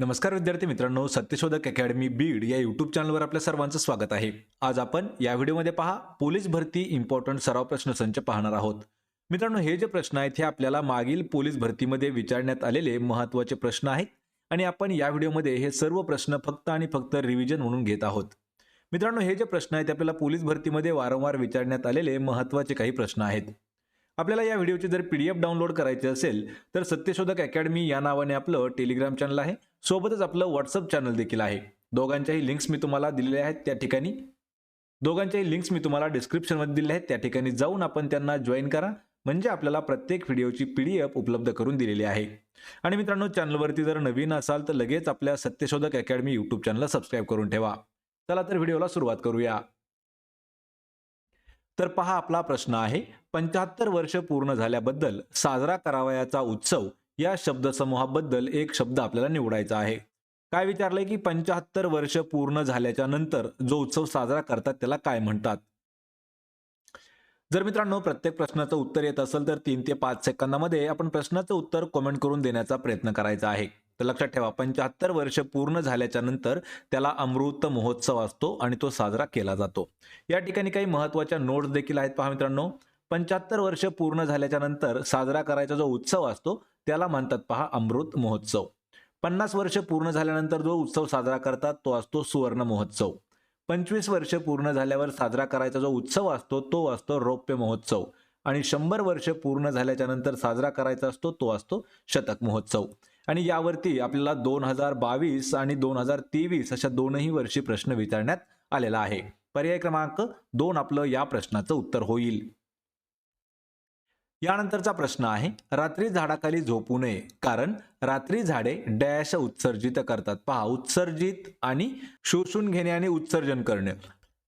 नमस्कार विद्यार्थी मित्रांनो सत्यशोधक अकॅडमी बीड या यूट्यूब चॅनलवर आपल्या सर्वांचं स्वागत आहे. आज आपण या व्हिडिओमध्ये पहा पोलीस भरती इम्पॉर्टंट सराव प्रश्नसंच पाहणार आहोत. मित्रांनो हे जे प्रश्न आहेत हे आपल्याला मागील पोलीस भरतीमध्ये विचारण्यात आलेले महत्त्वाचे प्रश्न आहेत आणि आपण या व्हिडिओमध्ये हे सर्व प्रश्न फक्त आणि फक्त रिव्हिजन म्हणून घेत आहोत. मित्रांनो हे जे प्रश्न आहेत ते आपल्याला पोलीस भरतीमध्ये वारंवार विचारण्यात आलेले महत्त्वाचे काही प्रश्न आहेत. आपल्याला या व्हिडिओची जर पी डी एफ डाउनलोड करायची असेल तर सत्यशोधक अकॅडमी या नावाने आपलं टेलिग्राम चॅनल आहे. सोबतच आपलं व्हॉट्सअप चॅनल देखील आहे. दोघांच्याही लिंक्स मी तुम्हाला दिलेल्या आहेत त्या ठिकाणी. दोघांच्याही लिंक्स मी तुम्हाला डिस्क्रिप्शनमध्ये दिल्या आहेत. त्या ठिकाणी जाऊन आपण त्यांना जॉईन करा. म्हणजे आपल्याला प्रत्येक व्हिडिओची पी डी एफ उपलब्ध करून दिलेली आहे. आणि मित्रांनो चॅनलवरती जर नवीन असाल तर लगेच आपल्या सत्यशोधक अकॅडमी यूट्यूब चॅनलला सबस्क्राईब करून ठेवा. चला तर व्हिडिओला सुरुवात करूया. तर पहा आपला प्रश्न आहे. पंच्याहत्तर वर्ष पूर्ण झाल्याबद्दल साजरा करावयाचा उत्सव या शब्दसमूहाबद्दल एक शब्द आपल्याला निवडायचा आहे. काय विचारलंय की पंच्याहत्तर वर्ष पूर्ण झाल्याच्यानंतर जो उत्सव साजरा करतात त्याला काय म्हणतात? जर मित्रांनो प्रत्येक प्रश्नाचं उत्तर येत असेल तर तीन ते पाच सेकंदामध्ये आपण प्रश्नाचं उत्तर कमेंट करून देण्याचा प्रयत्न करायचा आहे. तर लक्षात ठेवा पंच्याहत्तर वर्ष पूर्ण झाल्याच्यानंतर त्याला अमृत महोत्सव असतो आणि तो साजरा केला जातो. या ठिकाणी काही महत्त्वाच्या नोट्स देखील आहेत पहा मित्रांनो. पंच्याहत्तर वर्ष पूर्ण झाल्याच्यानंतर साजरा करायचा जो उत्सव असतो त्याला म्हणतात पहा अमृत महोत्सव. पन्नास वर्ष पूर्ण झाल्यानंतर जो उत्सव साजरा करतात तो असतो सुवर्ण महोत्सव. पंचवीस वर्ष पूर्ण झाल्यावर साजरा करायचा जो उत्सव असतो तो असतो रौप्य महोत्सव. आणि शंभर वर्ष पूर्ण झाल्याच्यानंतर साजरा करायचा असतो तो असतो शतक महोत्सव. आणि यावरती आपल्याला दोन हजार बावीस आणि दोन हजार तेवीस अशा दोनही वर्षी प्रश्न विचारण्यात आलेला आहे. पर्याय क्रमांक दोन आपलं या प्रश्नाचं उत्तर होईल. यानंतरचा प्रश्न आहे रात्री झाडाखाली झोपू नये कारण रात्री झाडे डॅश उत्सर्जित करतात. पहा उत्सर्जित आणि शोषून घेणे आणि उत्सर्जन करणे.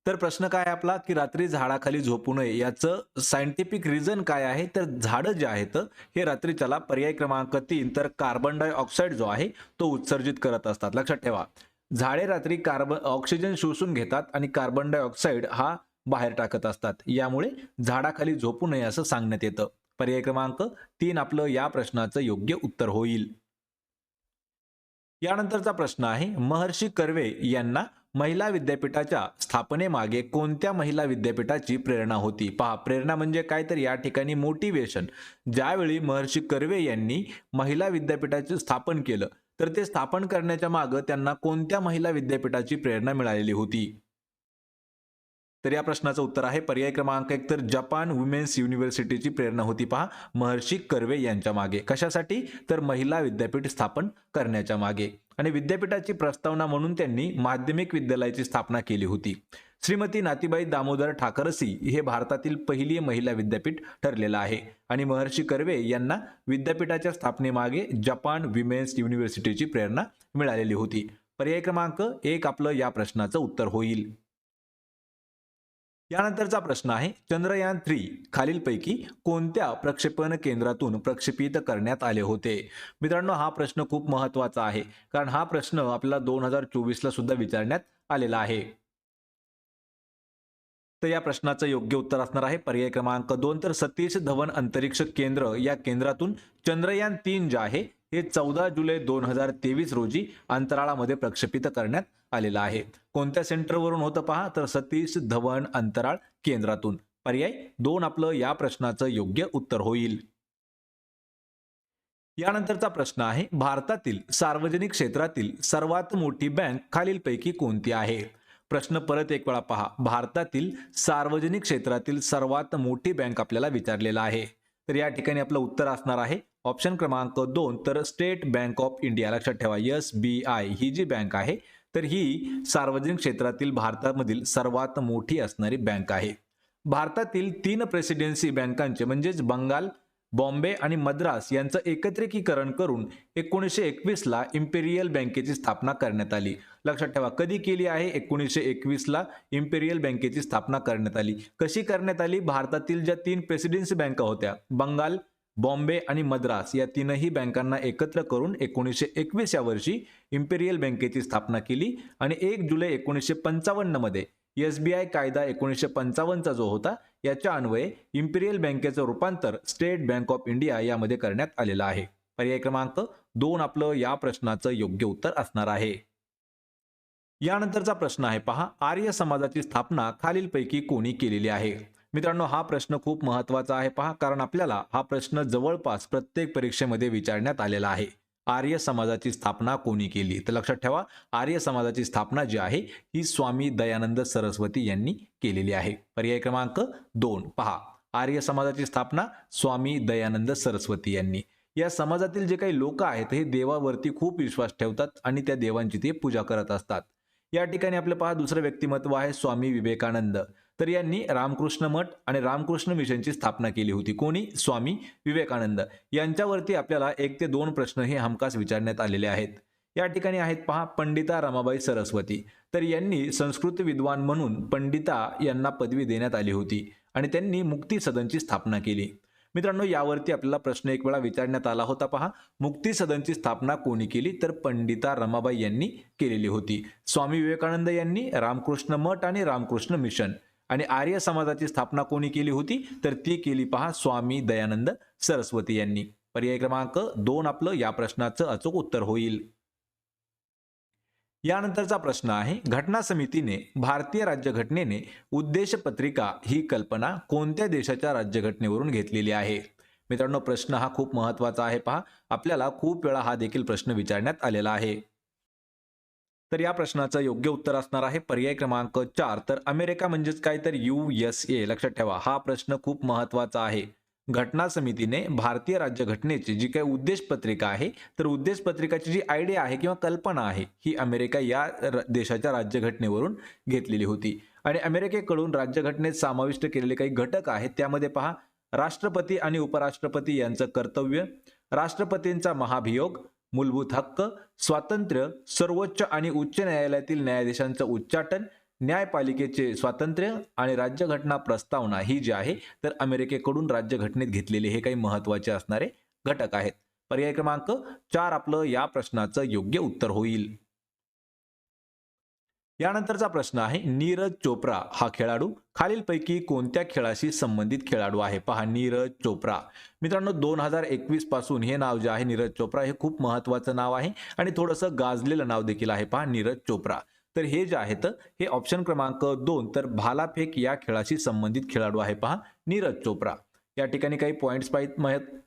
तर प्रश्न काय आपला की रात्री झाडाखाली झोपू नये याचं सायंटिफिक रिझन काय आहे? तर झाडं जे आहेत हे रात्री त्याला पर्याय क्रमांक तीन तर कार्बन डायऑक्साईड जो आहे तो उत्सर्जित करत असतात. लक्षात ठेवा. झाडे रात्री कार्बन ऑक्सिजन शोषून घेतात आणि कार्बन डायऑक्साईड हा बाहेर टाकत असतात. यामुळे झाडाखाली झोपू नये असं सांगण्यात येतं. पर्याय क्रमांक तीन आपलं या प्रश्नाचं योग्य उत्तर होईल. यानंतरचा प्रश्न आहे महर्षी कर्वे यांना महिला विद्यापीठाच्या स्थापनेमागे कोणत्या महिला विद्यापीठाची प्रेरणा होती? पहा प्रेरणा म्हणजे काय तर या ठिकाणी मोटिवेशन ज्यावेळी महर्षी कर्वे यांनी महिला विद्यापीठाचे स्थापन केलं तर ते स्थापन करण्याच्या मागं त्यांना कोणत्या महिला विद्यापीठाची प्रेरणा मिळालेली होती? तर या प्रश्नाचं उत्तर आहे. पर्याय क्रमांक एक तर जपान वुमेन्स युनिव्हर्सिटीची प्रेरणा होती पहा. महर्षी कर्वे यांच्या मागे. कशासाठी? तर महिला विद्यापीठ स्थापन करण्याच्या मागे. आणि विद्यापीठाची प्रस्तावना म्हणून त्यांनी माध्यमिक विद्यालयाची स्थापना केली होती. श्रीमती नातीबाई दामोदर ठाकरसी हे भारतातील पहिली महिला विद्यापीठ ठरलेलं आहे. आणि महर्षी कर्वे यांना विद्यापीठाच्या स्थापनेमागे जपान विमेन्स युनिव्हर्सिटीची प्रेरणा मिळालेली होती. पर्याय क्रमांक एक आपलं या प्रश्नाचं उत्तर होईल. यानंतरचा प्रश्न आहे चंद्रयान थ्री खालीलपैकी कोणत्या प्रक्षेपण केंद्रातून प्रक्षेपित करण्यात आले होते? मित्रांनो हा प्रश्न खूप महत्त्वाचा आहे कारण हा प्रश्न आपल्याला दोन हजार चोवीसला सुद्धा विचारण्यात आलेला आहे. तर या प्रश्नाचं योग्य उत्तर असणार आहे. पर्याय क्रमांक दोन तर सतीश धवन अंतरिक्ष केंद्र या केंद्रातून चंद्रयान तीन जे आहे हे चौदा जुलै दोन हजार तेवीस रोजी अंतराळामध्ये प्रक्षेपित करण्यात आलेलं आहे. कोणत्या सेंटरवरून होतं पहा? तर सतीश धवन अंतराळ केंद्रातून. पर्याय दोन आपलं या प्रश्नाचं योग्य उत्तर होईल. यानंतरचा प्रश्न आहे भारतातील सार्वजनिक क्षेत्रातील सर्वात मोठी बँक खालीलपैकी कोणती आहे? प्रश्न परत एक वेळा पहा. भारतातील सार्वजनिक क्षेत्रातील सर्वात मोठी बँक आपल्याला विचारलेला आहे. तर या ठिकाणी आपलं उत्तर असणार आहे ऑप्शन क्रमांक दोन तर स्टेट बँक ऑफ इंडिया. लक्षात ठेवा एस बी आय ही जी बँक आहे तर ही सार्वजनिक क्षेत्रातील भारतामधील सर्वात मोठी असणारी बँक आहे. भारतातील तीन प्रेसिडेन्सी बँकांचे म्हणजेच बंगाल बॉम्बे आणि मद्रास यांचं एकत्रिकीकरण करून एकोणीसशे एकवीसला इम्पेरियल बँकेची स्थापना करण्यात आली. लक्षात ठेवा कधी केली आहे? एकोणीसशे एकवीसला इम्पेरियल बँकेची स्थापना करण्यात आली. कशी करण्यात आली? भारतातील ज्या तीन प्रेसिडेन्सी बँका होत्या बंगाल बॉम्बे आणि मद्रास या तीनही बँकांना एकत्र करून एकोणीसशे एकवीस या वर्षी इम्पेरियल बँकेची स्थापना केली आणि एक जुलै एकोणीसशे पंचावन्नमध्ये एस बी आय कायदा एकोणीसशे पंचावन्नचा जो होता याच्या अन्वये इम्पेरियल बँकेचं रूपांतर स्टेट बँक ऑफ इंडिया यामध्ये करण्यात आलेलं आहे. पर्याय क्रमांक दोन आपलं या प्रश्नाचं योग्य उत्तर असणार आहे. यानंतरचा प्रश्न आहे पहा आर्य समाजाची स्थापना खालीलपैकी कोणी केलेली आहे? मित्रांनो हा प्रश्न खूप महत्त्वाचा आहे. पहा कारण आपल्याला हा प्रश्न जवळपास प्रत्येक परीक्षेमध्ये विचारण्यात आलेला आहे. आर्य समाजाची स्थापना कोणी केली? तर लक्षात ठेवा आर्य समाजाची स्थापना जी आहे ही स्वामी दयानंद सरस्वती यांनी केलेली आहे. पर्याय क्रमांक दोन. पहा आर्य समाजाची स्थापना स्वामी दयानंद सरस्वती यांनी. या समाजातील जे काही लोक आहेत हे देवावरती खूप विश्वास ठेवतात आणि त्या देवांची ते पूजा करत असतात. या ठिकाणी आपलं पहा दुसरं व्यक्तिमत्व आहे स्वामी विवेकानंद. तर यांनी रामकृष्ण मठ आणि रामकृष्ण मिशनची स्थापना केली होती. कोणी? स्वामी विवेकानंद. यांच्यावरती आपल्याला एक ते दोन प्रश्न हे हमखास विचारण्यात आलेले आहेत. या ठिकाणी आहेत पहा पंडिता रमाबाई सरस्वती. तर यांनी संस्कृत विद्वान म्हणून पंडिता यांना पदवी देण्यात आली होती आणि त्यांनी मुक्ती सदनची स्थापना केली. मित्रांनो यावरती आपल्याला प्रश्न एक वेळा विचारण्यात आला होता पहा. मुक्ती सदनची स्थापना कोणी केली? तर पंडिता रमाबाई यांनी केलेली होती. स्वामी विवेकानंद यांनी रामकृष्ण मठ आणि रामकृष्ण मिशन. आणि आर्य समाजाची स्थापना कोणी केली होती? तर ती केली पहा स्वामी दयानंद सरस्वती यांनी. पर्याय क्रमांक दोन आपलं या प्रश्नाचं अचूक उत्तर होईल. यानंतरचा प्रश्न आहे घटना समितीने भारतीय राज्यघटनेने उद्देश पत्रिका ही कल्पना कोणत्या देशाच्या राज्यघटनेवरून घेतलेली आहे? मित्रांनो प्रश्न हा खूप महत्त्वाचा आहे पहा. आपल्याला खूप वेळा हा देखील प्रश्न विचारण्यात आलेला आहे. तर या प्रश्नाचं योग्य उत्तर असणार आहे पर्याय क्रमांक चार. तर अमेरिका म्हणजेच काय? तर यू एस ए. लक्षात ठेवा हा प्रश्न खूप महत्त्वाचा आहे. घटना समितीने भारतीय राज्यघटनेची जी काही उद्देश पत्रिका आहे तर उद्देश पत्रिकाची जी आयडिया आहे किंवा कल्पना आहे ही अमेरिका या र- देशाच्या राज्यघटनेवरून घेतलेली होती. आणि अमेरिकेकडून राज्यघटनेत समाविष्ट केलेले काही घटक आहेत त्यामध्ये पहा राष्ट्रपती आणि उपराष्ट्रपती यांचं कर्तव्य राष्ट्रपतींचा महाभियोग मूलभूत हक्क स्वातंत्र्य सर्वोच्च आणि उच्च न्यायालयातील न्यायाधीशांचं उच्चाटन न्यायपालिकेचे स्वातंत्र्य आणि राज्यघटना प्रस्तावना ही जी आहे तर अमेरिकेकडून राज्यघटनेत घेतलेले हे काही महत्त्वाचे असणारे घटक आहेत. पर्याय क्रमांक चार आपलं या प्रश्नाचं योग्य उत्तर होईल. यानंतरचा प्रश्न आहे नीरज चोप्रा हा खेळाडू खालीलपैकी कोणत्या खेळाशी संबंधित खेळाडू आहे? पहा नीरज चोप्रा. मित्रांनो दोन हजार एकवीसपासून हे नाव जे आहे नीरज चोप्रा हे खूप महत्वाचं नाव आहे आणि थोडंसं गाजलेलं नाव देखील आहे. पहा नीरज चोप्रा. तर हे जे आहेत हे ऑप्शन क्रमांक दोन तर भालाफेक या खेळाशी संबंधित खेळाडू आहे. पहा नीरज चोप्रा. या ठिकाणी काही पॉईंट्स पाहिजे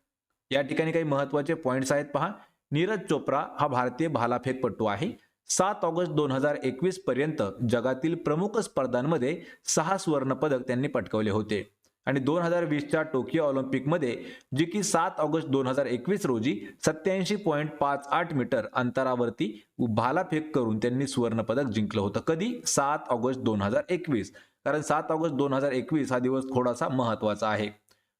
या ठिकाणी काही महत्त्वाचे पॉईंट्स आहेत. पहा नीरज चोप्रा हा भारतीय भालाफेकपटू आहे. सात ऑगस्ट दोन हजार एकवीस पर्यंत जगातील प्रमुख स्पर्धांमध्ये सहा सुवर्णपदक त्यांनी पटकवले होते. आणि दोन हजार वीसच्या टोकियो ऑलिम्पिकमध्ये जी की सात ऑगस्ट दोन हजार एकवीस रोजी सत्याऐंशी पॉईंट पाच आठ मीटर अंतरावरती भालाफेक करून त्यांनी सुवर्णपदक जिंकलं होतं. कधी? सात ऑगस्ट दोन हजार एकवीस. कारण सात ऑगस्ट दोन हजार एकवीस हा दिवस थोडासा महत्त्वाचा आहे.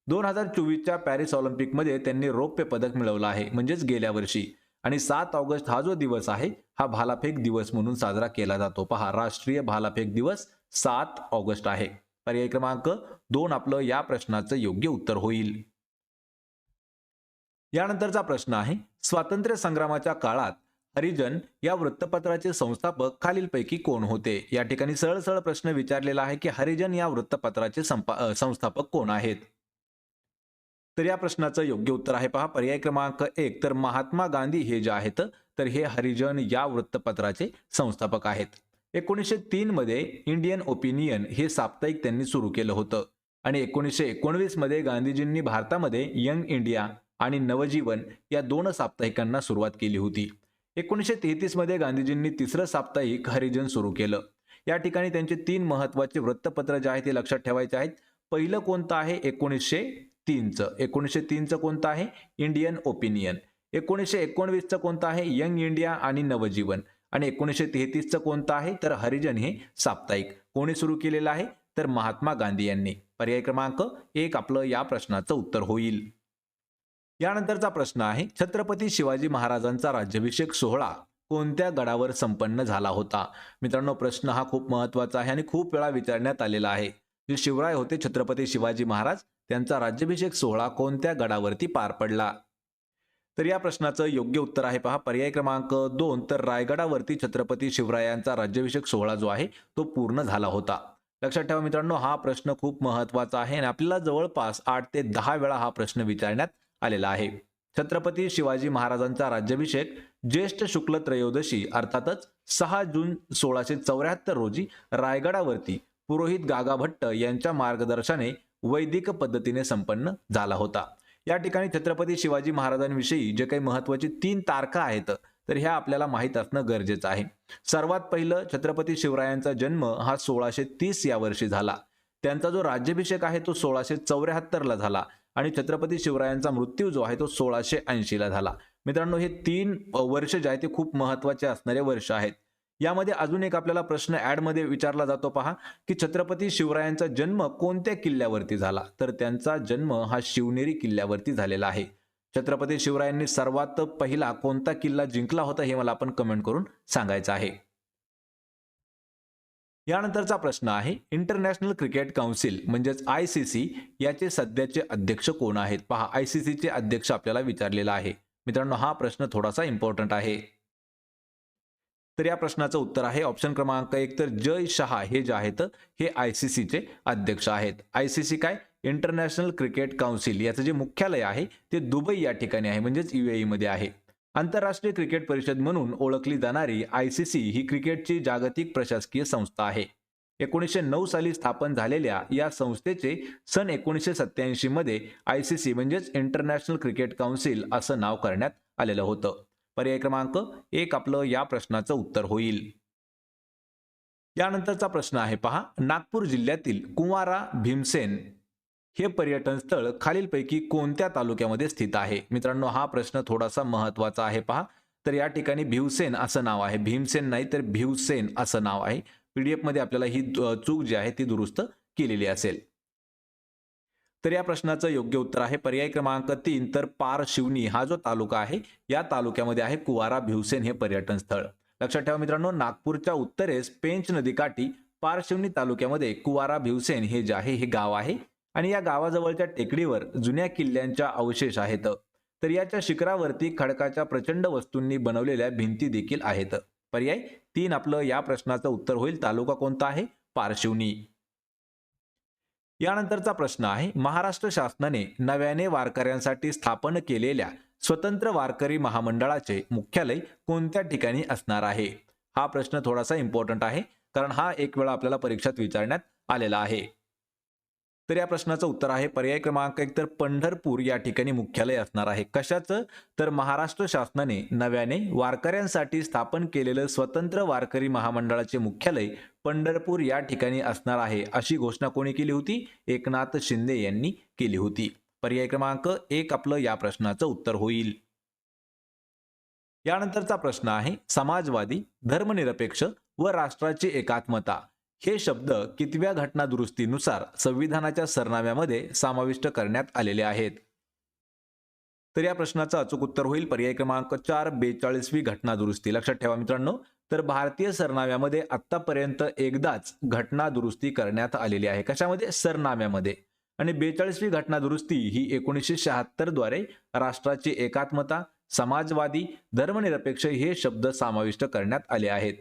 दोन हजार चोवीसच्या पॅरिस ऑलिम्पिकमध्ये त्यांनी रौप्य पदक मिळवलं आहे म्हणजेच गेल्या वर्षी. आणि सात ऑगस्ट हा जो दिवस आहे हा भालाफेक दिवस म्हणून साजरा केला जातो. पहा राष्ट्रीय भालाफेक दिवस सात ऑगस्ट आहे. पर्याय क्रमांक दोन आपलं या प्रश्नाचं योग्य उत्तर होईल. यानंतरचा प्रश्न आहे स्वातंत्र्य संग्रामाच्या काळात हरिजन या वृत्तपत्राचे संस्थापक खालीलपैकी कोण होते? या ठिकाणी सरळ सरळ प्रश्न विचारलेला आहे की हरिजन या वृत्तपत्राचे संपा संस्थापक कोण आहेत? तर या प्रश्नाचं योग्य उत्तर आहे पहा. पर्याय क्रमांक एक तर महात्मा गांधी हे जे आहेत तर हे हरिजन या वृत्तपत्राचे संस्थापक आहेत. एकोणीसशे तीन मध्ये इंडियन ओपिनियन हे साप्ताहिक त्यांनी सुरू केलं होतं. आणि एकोणीसशे एकोणवीसमध्ये गांधीजींनी भारतामध्ये यंग इंडिया आणि नवजीवन या दोन साप्ताहिकांना सुरुवात केली होती. एकोणीसशे तेहतीसमध्ये गांधीजींनी तिसरं साप्ताहिक हरिजन सुरू केलं. या ठिकाणी त्यांचे तीन महत्त्वाचे वृत्तपत्र जे आहे ते लक्षात ठेवायचे आहेत. पहिलं कोणतं आहे? एकोणीसशे तीनचं. एकोणीसशे तीनचं कोणतं आहे? इंडियन ओपिनियन एकोणीसशे एकोणवीसचं कोणतं आहे? यंग इंडिया आणि नवजीवन. आणि एकोणीसशे तेहतीसचं कोणतं आहे? तर हरिजन हे साप्ताहिक. कोणी सुरू केलेलं आहे? तर महात्मा गांधी यांनी. पर्याय क्रमांक एक आपलं या प्रश्नाचं उत्तर होईल. यानंतरचा प्रश्न आहे छत्रपती शिवाजी महाराजांचा राज्याभिषेक सोहळा कोणत्या गडावर संपन्न झाला होता? मित्रांनो प्रश्न हा खूप महत्त्वाचा आहे आणि खूप वेळा विचारण्यात आलेला आहे. जे शिवराय होते छत्रपती शिवाजी महाराज त्यांचा राज्याभिषेक सोहळा कोणत्या गडावरती पार पडला? तर या प्रश्नाचं योग्य उत्तर आहे पहा. पर्याय क्रमांक दोन तर रायगडावरती छत्रपती शिवरायांचा राज्याभिषेक सोहळा जो आहे तो पूर्ण झाला होता. लक्षात ठेवा मित्रांनो हा प्रश्न खूप महत्त्वाचा आहे आणि आपल्याला जवळपास आठ ते दहा वेळा हा प्रश्न विचारण्यात आलेला आहे. छत्रपती शिवाजी महाराजांचा राज्याभिषेक ज्येष्ठ शुक्ल त्रयोदशी अर्थातच सहा जून सोळाशे चौऱ्याहत्तर रोजी रायगडावरती पुरोहित गागा भट्ट यांच्या मार्गदर्शनाने वैदिक पद्धतीने संपन्न झाला होता. या ठिकाणी छत्रपती शिवाजी महाराजांविषयी जे काही महत्वाची तीन तारखा आहेत तर ह्या आपल्याला माहीत असणं गरजेचं आहे. सर्वात पहिलं छत्रपती शिवरायांचा जन्म हा सोळाशे तीस या वर्षी झाला. त्यांचा जो राज्याभिषेक आहे तो सोळाशे चौऱ्याहत्तरला झाला आणि छत्रपती शिवरायांचा मृत्यू जो आहे तो सोळाशे ऐंशीला झाला. मित्रांनो हे तीन वर्ष जे आहे ते खूप महत्त्वाचे असणारे वर्ष आहेत. यामध्ये अजून एक आपल्याला प्रश्न ॲडमध्ये विचारला जातो पहा की छत्रपती शिवरायांचा जन्म कोणत्या किल्ल्यावरती झाला? तर त्यांचा जन्म हा शिवनेरी किल्ल्यावरती झालेला आहे. छत्रपती शिवरायांनी सर्वात पहिला कोणता किल्ला जिंकला होता हे मला आपण कमेंट करून सांगायचं आहे. यानंतरचा प्रश्न आहे इंटरनॅशनल क्रिकेट काउन्सिल म्हणजेच आय सी सी याचे सध्याचे अध्यक्ष कोण आहेत? पहा आय सी सीचे अध्यक्ष आपल्याला विचारलेला आहे. मित्रांनो हा प्रश्न थोडासा इम्पॉर्टंट आहे. तर या प्रश्नाचं उत्तर आहे. ऑप्शन क्रमांक एक तर जय शहा हे जे आहेत हे आय सी सीचे अध्यक्ष आहेत. आय सी सी काय? इंटरनॅशनल क्रिकेट काउन्सिल याचं जे मुख्यालय आहे ते दुबई या ठिकाणी आहे म्हणजेच युएई मध्ये आहे. आंतरराष्ट्रीय क्रिकेट परिषद म्हणून ओळखली जाणारी आय सी सी ही क्रिकेटची जागतिक प्रशासकीय संस्था आहे. एकोणीसशे नऊ साली स्थापन झालेल्या या संस्थेचे सन एकोणीसशे सत्याऐंशी मध्ये आय सी सी म्हणजेच इंटरनॅशनल क्रिकेट काउन्सिल असं नाव करण्यात आलेलं होतं. पर्याय क्रमांक एक आपलं या प्रश्नाचं उत्तर होईल. यानंतरचा प्रश्न आहे पहा. नागपूर जिल्ह्यातील कुंवारा भीमसेन हे पर्यटन स्थळ खालीलपैकी कोणत्या तालुक्यामध्ये स्थित आहे? मित्रांनो हा प्रश्न थोडासा महत्त्वाचा आहे पहा. तर या ठिकाणी भिवसेन असं नाव आहे. भीमसेन नाही तर भिवसेन असं नाव आहे. पीडीएफमध्ये आपल्याला ही चूक जी आहे ती दुरुस्त केलेली असेल. तर या प्रश्नाचं योग्य उत्तर आहे. पर्याय क्रमांक तीन तर पार शिवनी हा जो तालुका आहे या तालुक्यामध्ये आहे कुवारा भिवसेन हे पर्यटन स्थळ. लक्षात ठेवा मित्रांनो नागपूरच्या उत्तरेस पेंच नदीकाठी पारशिवनी तालुक्यामध्ये कुवारा भिवसेन हे जे आहे हे गाव आहे. आणि या गावाजवळच्या टेकडीवर जुन्या किल्ल्यांच्या अवशेष आहेत. तर याच्या शिखरावरती खडकाच्या प्रचंड वस्तूंनी बनवलेल्या भिंती देखील आहेत. पर्याय तीन आपलं या प्रश्नाचं उत्तर होईल. तालुका कोणता आहे? पारशिवनी यानंतरचा प्रश्न आहे महाराष्ट्र शासनाने नव्याने वारकऱ्यांसाठी स्थापन केलेल्या स्वतंत्र वारकरी महामंडळाचे मुख्यालय कोणत्या ठिकाणी असणार आहे? हा प्रश्न थोडासा इम्पॉर्टंट आहे कारण हा एक वेळा आपल्याला परीक्षेत विचारण्यात आलेला आहे. तर या प्रश्नाचं उत्तर आहे. पर्याय क्रमांक एक तर पंढरपूर या ठिकाणी मुख्यालय असणार आहे. कशाचं? तर महाराष्ट्र शासनाने नव्याने वारकऱ्यांसाठी स्थापन केलेलं स्वतंत्र वारकरी महामंडळाचे मुख्यालय पंढरपूर या ठिकाणी असणार आहे अशी घोषणा कोणी केली होती? एकनाथ शिंदे यांनी केली होती. पर्याय क्रमांक एक आपलं या प्रश्नाचं उत्तर होईल. यानंतरचा प्रश्न आहे समाजवादी धर्मनिरपेक्ष व राष्ट्राची एकात्मता. हे शब्द कितव्या घटना दुरुस्तीनुसार संविधानाच्या सरनाम्यामध्ये समाविष्ट करण्यात आलेले आहेत? तर या प्रश्नाचं अचूक उत्तर होईल. पर्याय क्रमांक चार बेचाळीसवी घटना दुरुस्ती लक्षात ठेवा मित्रांनो. तर भारतीय सरनाम्यामध्ये आतापर्यंत एकदाच घटना दुरुस्ती करण्यात आलेली आहे. कशामध्ये? सरनाम्यामध्ये. आणि बेचाळीसवी घटना दुरुस्ती ही एकोणीसशे शहात्तरद्वारे राष्ट्राची एकात्मता समाजवादी धर्मनिरपेक्ष हे शब्द समाविष्ट करण्यात आले आहेत.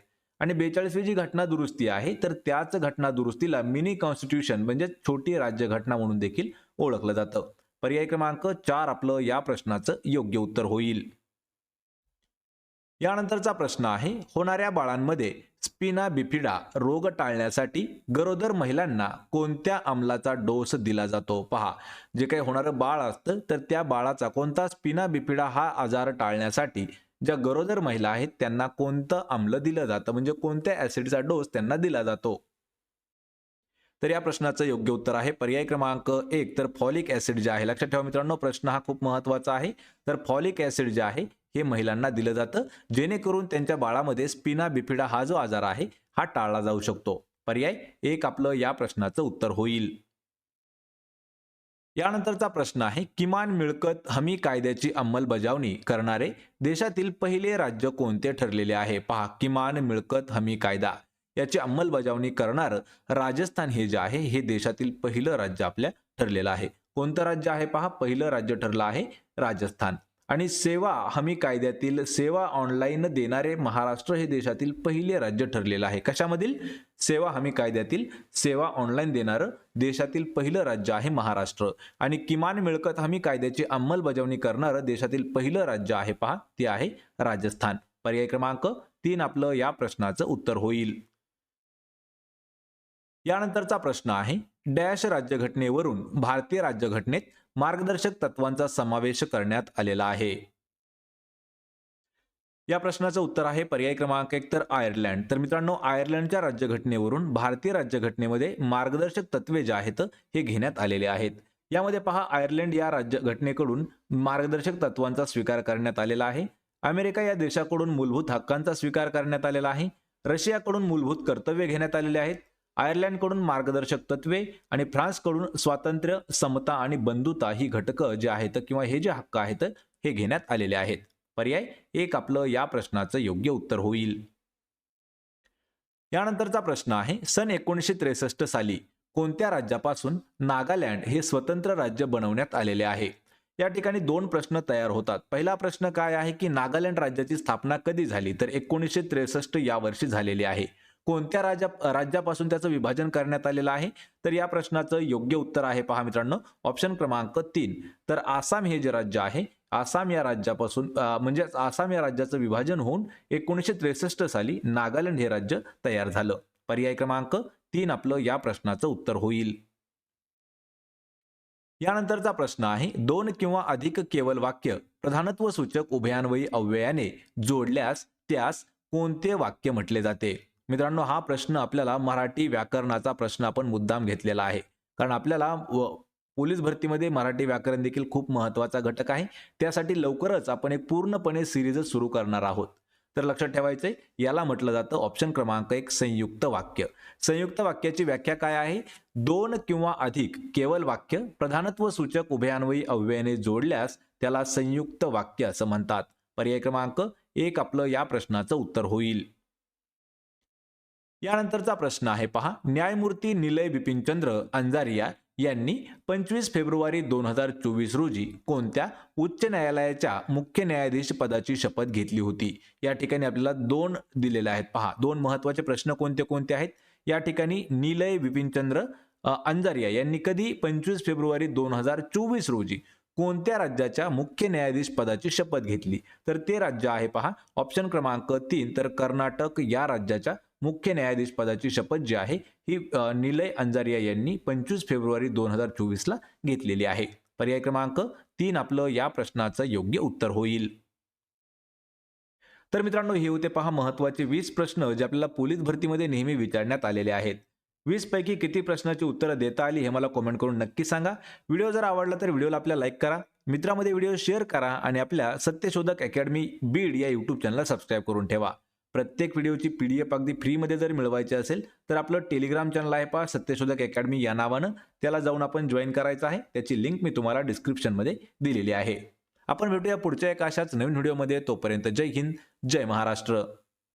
आणि बेचाळीसवी जी घटना दुरुस्ती आहे तर त्याच घटना दुरुस्तीला मिनी कॉन्स्टिट्यूशन म्हणजे छोटी राज्य घटना म्हणून देखील ओळखलं जातं. पर्याय क्रमांक चार आपलं या प्रश्नाचं योग्य उत्तर होईल. यानंतरचा प्रश्न आहे होणाऱ्या बाळांमध्ये स्पिना बिफिडा रोग टाळण्यासाठी गरोदर महिलांना कोणत्या अंमलाचा डोस दिला जातो? पहा जे काही होणारं बाळ असतं तर त्या बाळाचा कोणता स्पिना बिफिडा हा आजार टाळण्यासाठी ज्या गरोदर महिला आहेत त्यांना कोणतं आम्ल दिलं जातं? म्हणजे कोणत्या ऍसिडचा डोस त्यांना दिला जातो? तर या प्रश्नाचं योग्य उत्तर आहे. पर्याय क्रमांक एक तर फॉलिक ऍसिड जे आहे लक्षात ठेवा मित्रांनो प्रश्न हा खूप महत्त्वाचा आहे. तर फॉलिक ऍसिड जे आहे हे महिलांना दिलं जातं जेणेकरून त्यांच्या बाळामध्ये स्पिना बिफिडा हा जो आजार आहे हा टाळला जाऊ शकतो. पर्याय एक आपलं या प्रश्नाचं उत्तर होईल. यानंतरचा प्रश्न आहे किमान मिळकत हमी कायद्याची अंमलबजावणी करणारे देशातील पहिले राज्य कोणते ठरलेले आहे? पहा किमान मिळकत हमी कायदा. याची अंमलबजावणी करणार राजस्थान हे जे आहे हे देशातील पहिलं राज्य आपल्या ठरलेलं आहे. कोणतं राज्य आहे पहा? पहिलं राज्य ठरलं आहे राजस्थान. आणि सेवा हमी कायद्यातील सेवा ऑनलाईन देणारे महाराष्ट्र हे देशातील पहिले राज्य ठरलेलं आहे. कशामधील? सेवा हमी कायद्यातील सेवा ऑनलाईन देणारं देशातील पहिलं राज्य आहे महाराष्ट्र. आणि किमान मिळकत हमी कायद्याची अंमलबजावणी करणारं देशातील पहिलं राज्य आहे पहा ते आहे राजस्थान. पर्याय क्रमांक तीन आपलं या प्रश्नाचं उत्तर होईल. यानंतरचा प्रश्न आहे डॅश राज्यघटनेवरून भारतीय राज्यघटनेत मार्गदर्शक तत्वांचा समावेश करण्यात आलेला आहे. या प्रश्नाचं उत्तर आहे पर्याय क्रमांक एक तर आयर्लंड. तर मित्रांनो आयर्लंडच्या राज्यघटनेवरून भारतीय राज्यघटनेमध्ये मार्गदर्शक तत्वे जे आहेत हे घेण्यात आलेले आहेत. यामध्ये पहा आयर्लंड या राज्यघटनेकडून मार्गदर्शक तत्वांचा स्वीकार करण्यात आलेला आहे. अमेरिका या देशाकडून मूलभूत हक्कांचा स्वीकार करण्यात आलेला आहे. रशियाकडून मूलभूत कर्तव्य घेण्यात आलेले आहेत. आयर्लंडकडून मार्गदर्शक तत्वे आणि फ्रान्सकडून स्वातंत्र्य समता आणि बंधुता ही घटकं जे आहेत किंवा हे जे हक्क आहेत हे घेण्यात आलेले आहेत. पर्याय? एक आपलं या प्रश्नाचं योग्य उत्तर होईल. यानंतरचा प्रश्न आहे सन एकोणीसशे त्रेसष्ट साली कोणत्या राज्यापासून नागालँड हे स्वतंत्र राज्य बनवण्यात आलेले आहे? या ठिकाणी दोन प्रश्न तयार होतात. पहिला प्रश्न काय आहे की नागालँड राज्याची स्थापना कधी झाली? तर एकोणीसशे त्रेसष्ट या वर्षी झालेली आहे. कोणत्या राज्या राज्यापासून त्याचं विभाजन करण्यात आलेलं आहे? तर या प्रश्नाचं योग्य उत्तर आहे पहा मित्रांनो ऑप्शन क्रमांक तीन. तर आसाम हे जे राज्य आहे आसाम या राज्यापासून म्हणजे आसाम या राज्याचं विभाजन होऊन एकोणीसशे त्रेसष्ट साली नागालँड हे राज्य तयार झालं. पर्याय क्रमांक तीन आपलं या प्रश्नाचं उत्तर होईल. यानंतरचा प्रश्न आहे दोन किंवा अधिक केवल वाक्य प्रधानत्व सूचक उभयान्वयी अव्ययाने जोडल्यास त्यास कोणते वाक्य म्हटले जाते? मित्रांनो हा प्रश्न आपल्याला मराठी व्याकरणाचा प्रश्न आपण मुद्दाम घेतलेला आहे. कारण आपल्याला पोलीस भरतीमध्ये मराठी व्याकरण देखील खूप महत्त्वाचा घटक आहे. त्यासाठी लवकरच आपण एक पूर्णपणे सिरीजच सुरू करणार आहोत. तर लक्षात ठेवायचंय याला म्हटलं जातं ऑप्शन क्रमांक एक संयुक्त वाक्य. संयुक्त वाक्याची व्याख्या काय आहे? दोन किंवा अधिक केवळ वाक्य प्रधानत्व सूचक उभयान्वयी अव्ययाने जोडल्यास त्याला संयुक्त वाक्य असं म्हणतात. पर्याय क्रमांक एक आपलं या प्रश्नाचं उत्तर होईल. यानंतरचा प्रश्न आहे पहा. न्यायमूर्ती निलय बिपिनचंद्र अंजारिया यांनी पंचवीस फेब्रुवारी दोन हजार चोवीस रोजी कोणत्या उच्च न्यायालयाच्या मुख्य न्यायाधीश पदाची शपथ घेतली होती? या ठिकाणी आपल्याला दोन दिलेले आहेत. पहा दोन महत्त्वाचे प्रश्न कोणते कोणते आहेत? या ठिकाणी निलय विपिनचंद्र अंजारिया यांनी कधी पंचवीस फेब्रुवारी दोन हजार चोवीस रोजी कोणत्या राज्याच्या मुख्य न्यायाधीश पदाची शपथ घेतली? तर ते राज्य आहे पहा ऑप्शन क्रमांक तीन तर कर्नाटक या राज्याच्या मुख्य न्यायाधीश पदाची शपथ जी आहे ही निलय अंजारिया यांनी पंचवीस फेब्रुवारी दोन हजार चोवीसला घेतलेली आहे. पर्याय क्रमांक तीन आपलं या प्रश्नाचं योग्य उत्तर होईल. तर मित्रांनो हे होते पहा महत्त्वाचे वीस प्रश्न जे आपल्याला पोलीस भरतीमध्ये नेहमी विचारण्यात आलेले आहेत. वीस पैकी किती प्रश्नाची उत्तरं देता आली हे मला कॉमेंट करून नक्की सांगा. व्हिडिओ जर आवडला तर व्हिडिओला आपल्या लाईक करा मित्रामध्ये व्हिडिओ शेअर करा आणि आपल्या सत्यशोधक अकॅडमी बीड या यूट्यूब चॅनलला सबस्क्राईब करून ठेवा. प्रत्येक व्हिडिओची पी डी एफ अगदी फ्रीमध्ये जर मिळवायची असेल तर आपलं टेलिग्राम चॅनल आहे पहा सत्यशोधक अकॅडमी या नावानं. त्याला जाऊन आपण जॉईन करायचं आहे. त्याची लिंक मी तुम्हाला डिस्क्रिप्शनमध्ये दिलेली आहे. आपण भेटूया पुढच्या एका अशाच नवीन व्हिडिओमध्ये. तोपर्यंत जय हिंद जय महाराष्ट्र.